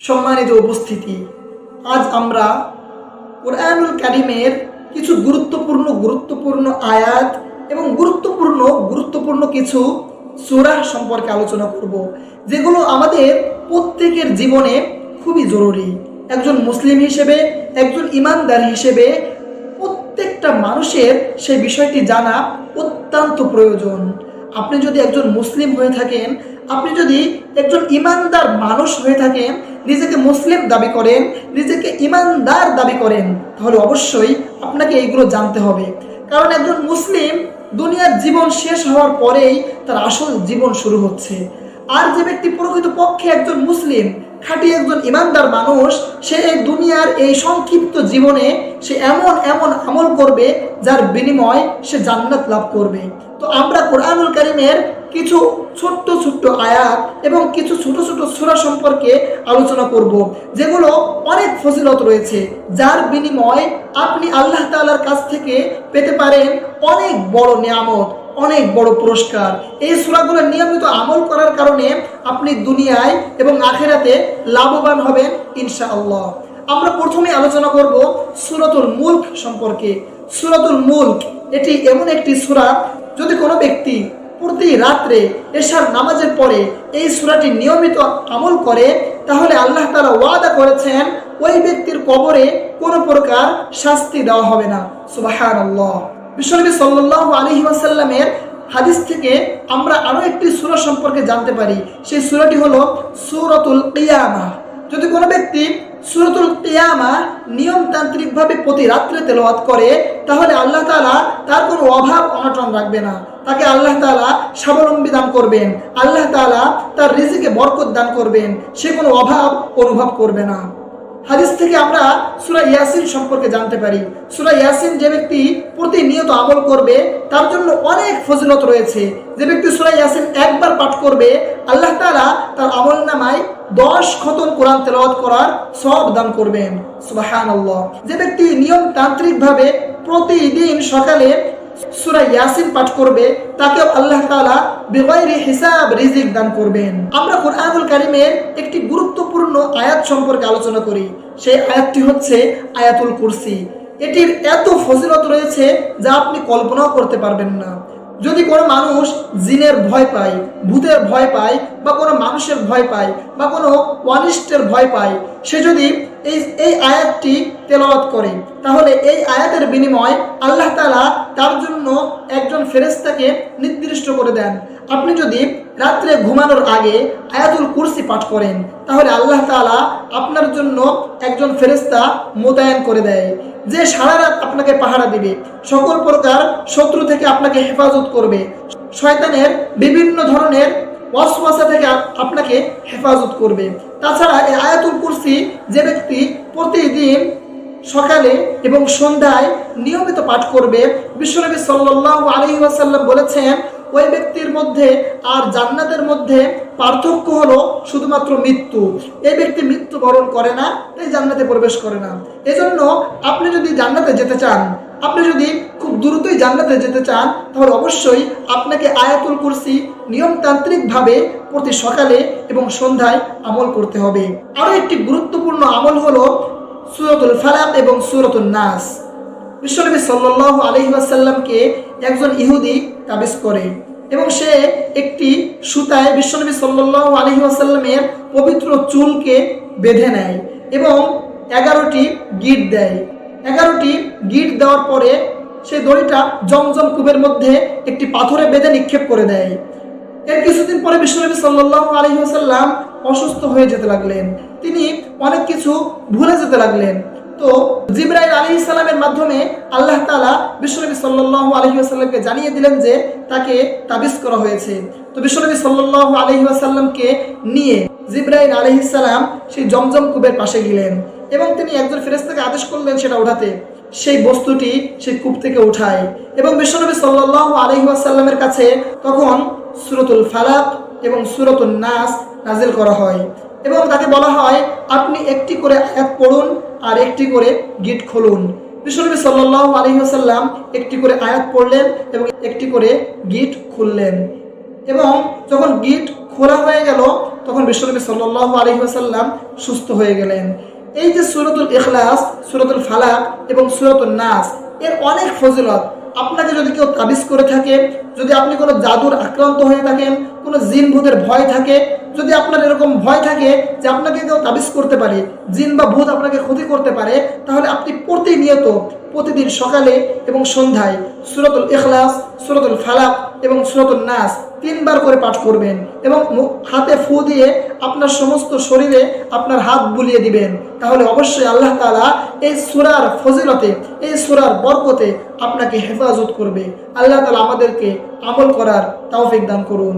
সম্মানিত উপস্থিতি। আজ আমরা কোরআনুল কারিমের কিছু গুরুত্বপূর্ণ গুরুত্বপূর্ণ আয়াত এবং গুরুত্বপূর্ণ গুরুত্বপূর্ণ কিছু সূরা সম্পর্কে আলোচনা করব, যেগুলো আমাদের প্রত্যেকের জীবনে খুবই জরুরি। একজন মুসলিম হিসেবে, একজন ইমানদার হিসেবে প্রত্যেকটা মানুষের সেই বিষয়টি জানা অত্যন্ত প্রয়োজন। আপনি যদি একজন মুসলিম হয়ে থাকেন, আপনি যদি একজন ইমানদার মানুষ হয়ে থাকেন নিজেকে মুসলিম দাবি করেন, নিজেকে ইমানদার দাবি করেন, তাহলে অবশ্যই আপনাকে এইগুলো জানতে হবে। কারণ একজন মুসলিম দুনিয়ার জীবন শেষ হওয়ার পরেই তার আসল জীবন শুরু হচ্ছে। আর যে ব্যক্তি প্রকৃত পক্ষে একজন মুসলিম, খাঁটি একজন ইমানদার মানুষ, সে এই দুনিয়ার এই সংক্ষিপ্ত জীবনে সে এমন এমন আমল করবে যার বিনিময় সে জান্নাত লাভ করবে। তো আমরা কোরআনুল কারিমের কিছু ছোট্ট ছোট্ট আয়াত এবং কিছু ছোট ছোট সূরা সম্পর্কে আলোচনা করব, যেগুলো অনেক ফজিলত রয়েছে, যার বিনিময় আপনি আল্লাহ তাআলার কাছ থেকে পেতে পারেন অনেক বড় নিয়ামত, অনেক বড় পুরস্কার। এই সূরাগুলো নিয়মিত আমল করার কারণে আপনি দুনিয়ায় এবং আখেরাতে লাভবান হবেন, ইনশাআল্লাহ। আমরা প্রথমে আলোচনা করব সূরাতুল মুলক সম্পর্কে। সূরাতুল মুলক, এটি এমন একটি সূরা, যদি কোনো ব্যক্তি প্রতি রাত্রে এশার নামাজের পরে এই সূরাটি নিয়মিত আমল করে, তাহলে আল্লাহ তাআলা ওয়াদা করেছেন, ওই ব্যক্তির কবরে কোনো প্রকার শাস্তি দেওয়া হবে না। সুবহানাল্লাহ। বিশ্বনবী আলাইহি ওয়াসাল্লামের হাদিস থেকে আমরা আরও একটি সূরা সম্পর্কে জানতে পারি। সেই সূরাটি হলো সূরাতুল কিয়ামা। যদি কোনো ব্যক্তি সূরাতুল কিয়ামা নিয়মতান্ত্রিকভাবে প্রতি রাত্রে তেলাওয়াত করে, তাহলে আল্লাহ তালা তার কোনো অভাব অনটন রাখবে না। তাকে আল্লাহ তাআলা স্বাবলম্বী দান করবেন। আল্লাহ তাআলা তার রিজিকে বরকত দান করবেন। সে কোনো অভাব অনুভব করবে না। হাদিস থেকে আমরা সুরা ইয়াসিন সম্পর্কে জানতে পারি। সুরা ইয়াসিন যে ব্যক্তি প্রতিনিয়ত আমল করবে, তার জন্য অনেক ফজিলত রয়েছে। যে ব্যক্তি সুরা ইয়াসিন একবার পাঠ করবে, আল্লাহ তালা তার আমল নামায় দশ খতম কোরআন তেলাওয়াত করার সব দান করবেন। সুবহানাল্লাহ। যে ব্যক্তি নিয়ম তান্ত্রিকভাবে প্রতিদিন সকালে সূরা ইয়াসিন পাঠ করবে তাকে আল্লাহ হিসাব রিজিক দান করবেন। আমরা কোরআনুল কারিমের একটি গুরুত্বপূর্ণ আয়াত সম্পর্কে আলোচনা করি। সেই আয়াতটি হচ্ছে আয়াতুল কুরসি। এটির এত ফজিলত রয়েছে যা আপনি কল্পনাও করতে পারবেন না। যদি কোনো মানুষ জিনের ভয় পায়, ভূতের ভয় পায়, বা কোনো মানুষের ভয় পায়, বা কোনো অনিষ্টের ভয় পায়, সে যদি এই এই আয়াতটি তেলাওয়াত করে, তাহলে এই আয়াতের বিনিময় আল্লাহ তালা তার জন্য একজন ফেরেশতাকে নির্দিষ্ট করে দেন। আপনি যদি রাত্রে ঘুমানোর আগে আয়াতুল কুরসি পাঠ করেন, তাহলে আল্লাহ তাআলা আপনার জন্য একজন ফেরেশতা মোতায়েন করে দেয়, যে সারা রাত আপনাকে পাহারা দিবে, সকল প্রকার শত্রু থেকে আপনাকে হেফাজত করবে, শয়তানের বিভিন্ন ধরনের ওয়াসওয়াসা থেকে আপনাকে হেফাজত করবে। তাছাড়া এই আয়াতুল কুরসি যে ব্যক্তি প্রতিদিন সকালে এবং সন্ধ্যায় নিয়মিত পাঠ করবে, বিশ্বনবী সাল্লাল্লাহু আলাইহি ওয়াসাল্লাম বলেছেন ওই ব্যক্তির মধ্যে আর জান্নাতের মধ্যে পার্থক্য হলো শুধুমাত্র মৃত্যু। এই ব্যক্তি মৃত্যু বরণ করে না, তাই জান্নাতে প্রবেশ করে না। এজন্য আপনি যদি জান্নাতে যেতে চান, আপনি যদি খুব দ্রুতই জান্নাতে যেতে চান, তাহলে অবশ্যই আপনাকে আয়াতুল কুরসি নিয়মতান্ত্রিকভাবে প্রতি সকালে এবং সন্ধ্যায় আমল করতে হবে। আরও একটি গুরুত্বপূর্ণ আমল হলো সুরতুল ফালাক এবং সুরতুল নাস। বিশ্বনবী সাল্লাল্লাহু আলাইহি ওয়াসাল্লামকে একজন ইহুদি তাবিজ করে। এবং সে একটি সুতায় বিশ্বনবী সাল্লাল্লাহু আলাইহি ওয়াসাল্লামের পবিত্র চুলকে বেঁধে নেয় এবং এগারোটি গিট দেয়। এগারোটি গিট দেওয়ার পরে সেই দড়িটা জমজম কূপের মধ্যে একটি পাথরে বেঁধে নিক্ষেপ করে দেয়। এর কিছুদিন পরে বিশ্বনবী সাল্লাল্লাহু আলাইহি ওয়াসাল্লাম অসুস্থ হয়ে যেতে লাগলেন। তিনি অনেক কিছু ভুলে যেতে লাগলেন। তো জিব্রাইল আলাইহিস সালামের মাধ্যমে আল্লাহ তাআলা বিশ্বনবী সাল্লাল্লাহু আলাইহি ওয়াসাল্লামকে জানিয়ে দিলেন যে তাকে তাবিজ করা হয়েছে। তো বিশ্বনবী সাল্লাল্লাহু আলাইহি ওয়াসাল্লামকে নিয়ে জিব্রাইল আলাইহিস সালাম সেই জমজম কূপের পাশে গেলেন এবং তিনি একজন ফেরেশতাকে আদেশ করলেন সেটা ওঠাতে সেই বস্তুটি সেই কূপ থেকে উঠায় এবং বিশ্বনবী সাল্লাল্লাহু আলাইহি ওয়াসাল্লামের কাছে তখন সুরতুল ফালাক এবং সুরতুল নাস নাজিল করা হয় এবং তাকে বলা হয়, আপনি একটি করে আয়াত পড়ুন আর একটি করে গিট খুলুন। বিশ্বনবী সাল্লাল্লাহু আলাইহি ওয়াসাল্লাম একটি করে আয়াত পড়লেন এবং একটি করে গিট খুললেন। এবং যখন গিট খোলা হয়ে গেল, তখন বিশ্বনবী সাল্লাহ আলহি আসাল্লাম সুস্থ হয়ে গেলেন। এই যে সুরতুল ইখলাস, সুরতুল ফালাক এবং সুরতুল নাস, এর অনেক ফজিলত। আপনাকে যদি কেউ তাবিজ করে থাকে, যদি আপনি কোনো জাদুর আক্রান্ত হয়ে থাকেন, কোনো জিন ভূতের ভয় থাকে যদি আপনার এরকম ভয় থাকে যে আপনাকে কেউ তাবিজ করতে পারে, জিন বা ভূত আপনাকে ক্ষতি করতে পারে, তাহলে আপনি প্রতিনিয়ত প্রতিদিন সকালে এবং সন্ধ্যায় সুরতুল ইখলাস, সুরতুল ফালাক এবং সুরতুল নাস তিনবার করে পাঠ করবেন এবং হাতে ফু দিয়ে আপনার সমস্ত শরীরে আপনার হাত বুলিয়ে দিবেন। তাহলে অবশ্যই আল্লাহ তালা এই সুরার ফজিলতে, এই সুরার বরকতে আপনাকে হেফাজত করবে। আল্লাহ তালা আমাদেরকে আমল করার তাওফিক দান করুন।